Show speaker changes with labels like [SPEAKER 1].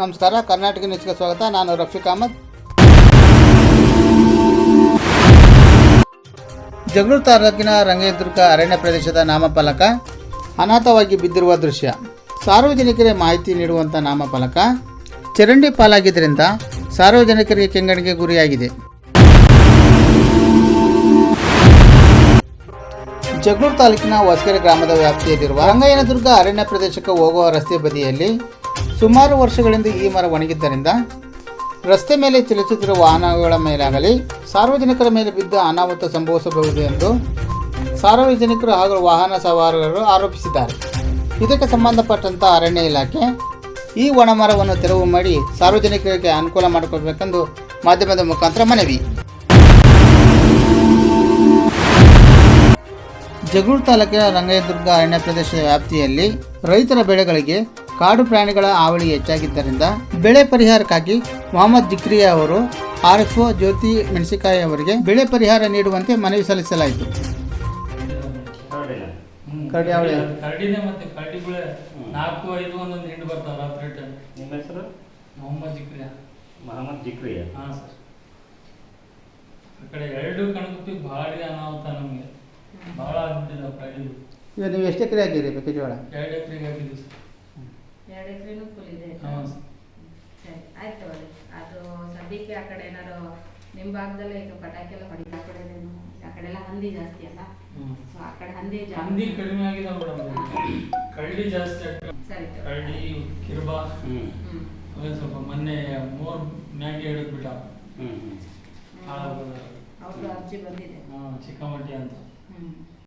[SPEAKER 1] ನಮಸ್ಕಾರ, ಕರ್ನಾಟಕ ನ್ಯೂಸ್ಗೆ ಸ್ವಾಗತ. ನಾನು ರಫೀಕ್ ಅಹಮದ್. ಜಗಳೂರು ತಾಲೂಕಿನ ರಂಗದುರ್ಗ ಅರಣ್ಯ ಪ್ರದೇಶದ ನಾಮಫಲಕ ಅನಾಥವಾಗಿ ಬಿದ್ದಿರುವ ದೃಶ್ಯ. ಸಾರ್ವಜನಿಕರಿಗೆ ಮಾಹಿತಿ ನೀಡುವಂಥ ನಾಮಫಲಕ ಚರಂಡಿ ಪಾಲಾಗಿದ್ದರಿಂದ ಸಾರ್ವಜನಿಕರಿಗೆ ಕೆಂಗಣಿಗೆ ಗುರಿಯಾಗಿದೆ. ಜಗಳೂರು ತಾಲೂಕಿನ ಹೊಸಕೆರೆ ಗ್ರಾಮದ ವ್ಯಾಪ್ತಿಯಲ್ಲಿರುವ ರಂಗಯ್ಯನದುರ್ಗ ಅರಣ್ಯ ಪ್ರದೇಶಕ್ಕೆ ಹೋಗುವ ರಸ್ತೆ ಬದಿಯಲ್ಲಿ ಸುಮಾರು ವರ್ಷಗಳಿಂದ ಈ ಮರ ಒಣಗಿದ್ದರಿಂದ ರಸ್ತೆ ಮೇಲೆ ಚಲಿಸುತ್ತಿರುವ ವಾಹನಗಳ ಮೇಲಾಗಲಿ ಸಾರ್ವಜನಿಕರ ಮೇಲೆ ಬಿದ್ದ ಅನಾಹುತ ಸಂಭವಿಸಬಹುದು ಎಂದು ಸಾರ್ವಜನಿಕರು ಹಾಗೂ ವಾಹನ ಸವಾರರು ಆರೋಪಿಸಿದ್ದಾರೆ. ಇದಕ್ಕೆ ಸಂಬಂಧಪಟ್ಟಂಥ ಅರಣ್ಯ ಇಲಾಖೆ ಈ ಒಣಮರವನ್ನು ತೆರವು ಮಾಡಿ ಸಾರ್ವಜನಿಕರಿಗೆ ಅನುಕೂಲ ಮಾಡಿಕೊಡ್ಬೇಕೆಂದು ಮಾಧ್ಯಮದ ಮುಖಾಂತರ ಮನವಿ. ಜಗಳೂರು ತಾಲೂಕಿನ ರಂಗಯದುರ್ಗ ಅರಣ್ಯ ಪ್ರದೇಶದ ವ್ಯಾಪ್ತಿಯಲ್ಲಿ ರೈತರ ಬೆಳೆಗಳಿಗೆ ಕಾಡು ಪ್ರಾಣಿಗಳ ಹಾವಳಿ ಹೆಚ್ಚಾಗಿದ್ದರಿಂದ ಬೆಳೆ ಪರಿಹಾರಕ್ಕಾಗಿ ಮೊಹಮ್ಮದ್ ಜಿಕ್ರಿಯಾ ಅವರು ಆರ್ ಎಫ್ ಜ್ಯೋತಿ ಮೆಣಸಿಕಾಯಿ ಅವರಿಗೆ ಬೆಳೆ ಪರಿಹಾರ ನೀಡುವಂತೆ ಮನವಿ ಸಲ್ಲಿಸಲಾಯಿತು.
[SPEAKER 2] ಈಗ
[SPEAKER 1] ನೀವು ಎಷ್ಟು
[SPEAKER 2] ಕರಡಿನೇ ಮೆಕ್ಕೆಜೋಳ ಕರಡಿಗಳೇ ನಾಲ್ಕು ಐದು ಒಂದೊಂದು
[SPEAKER 3] ಸದ್ಯಕ್ಕೆ ಆ ಕಡೆ ಏನಾದ್ರು ನಿಮ್ಮ ಭಾಗದಲ್ಲೇ ಈಗ ಪಟಾಕಿ ಎಲ್ಲ ಹೊಡಿತಾ ಆ ಕಡೆ ಆ ಕಡೆ ಎಲ್ಲ ಹಂದಿ ಜಾಸ್ತಿ ಅಲ್ಲ. ಸೊ ಆ ಕಡೆ ಹಂದಿ
[SPEAKER 2] ಹಂದಿ ಕಡಿಮೆ ಆಗಿದೆ ಮೇಡಮ್. ಕರಡಿ ಜಾಸ್ತಿ
[SPEAKER 3] ಸರಿ
[SPEAKER 2] ಕಳ್ಳಿ ಕಿರ್ಬಾ.
[SPEAKER 3] ಹ್ಮ್.
[SPEAKER 2] ಅವೇ ಸ್ವಲ್ಪ ಮೊನ್ನೆ ಮೋರ್ ಮ್ಯಾಗಿ ಹಿಡಿದು ಬಿಟ್ಟ
[SPEAKER 4] ಹ್ಞೂ ಹ್ಞೂ
[SPEAKER 2] ಹಾಳಾಗೋದು
[SPEAKER 3] ಅವ್ರದ್ದು ಅರ್ಜಿ ಬಂದಿದೆ.
[SPEAKER 2] ಹಾ ಚಿಕ್ಕಮಟ್ಟಿ ಅಂತ.
[SPEAKER 3] ಹ್ಮ್.